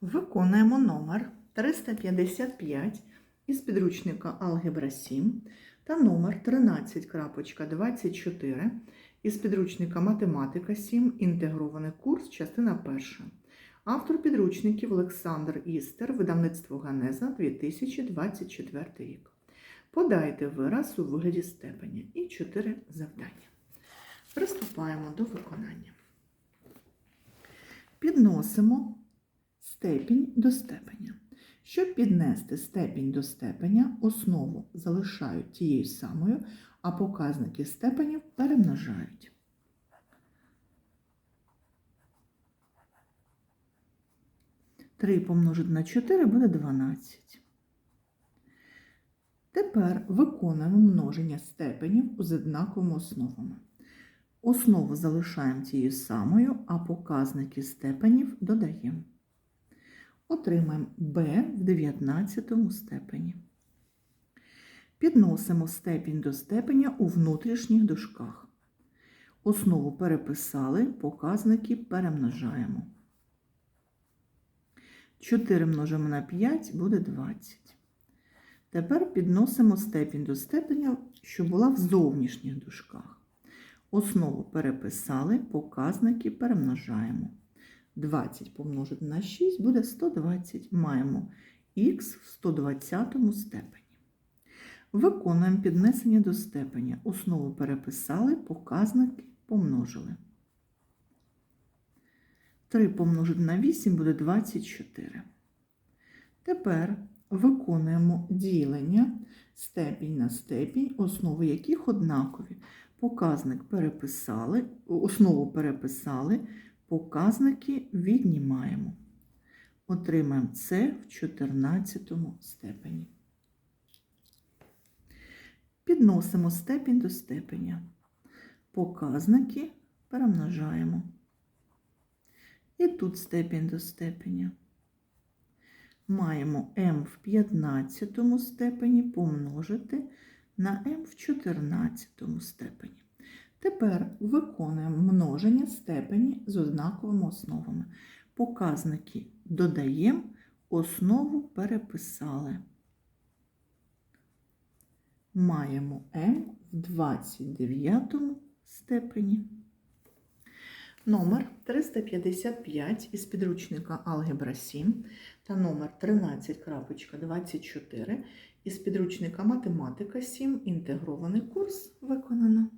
Виконуємо номер 355 із підручника Алгебра 7 та номер 13.24 із підручника Математика 7. Інтегрований курс, частина 1. Автор підручників Олександр Істер, видавництво Ганеза 2024 рік. Подайте вираз у вигляді степеня і 4 завдання. Приступаємо до виконання. Підносимо степінь до степеня. Щоб піднести степінь до степеня, основу залишають тією самою, а показники степенів перемножають. Три помножити на 4 буде 12. Тепер виконуємо множення степенів з однаковими основами. Основу залишаємо тією самою, а показники степенів додаємо. Отримаємо b в 19 степені. Підносимо степінь до степеня у внутрішніх дужках. Основу переписали, показники перемножаємо. 4 множимо на 5 буде 20. Тепер підносимо степінь до степеня, що була в зовнішніх дужках. Основу переписали, показники перемножаємо. 20 помножити на 6 буде 120. Маємо х в 120 степені. Виконуємо піднесення до степеня. Основу переписали, показники помножили. 3 помножити на 8 буде 24. Тепер виконуємо ділення степінь на степінь, основи яких однакові. Показник переписали, основу переписали, показники віднімаємо. Отримаємо це в 14 степені. Підносимо степінь до степеня. Показники перемножаємо. І тут степінь до степеня. Маємо m в 15 степені помножити на m в 14 степені. Тепер виконуємо множення степені з однаковими основами. Показники додаємо, основу переписали. Маємо m в 29 степені. Номер 355 із підручника Алгебра 7 та номер 13.24 із підручника Математика 7. Інтегрований курс виконано.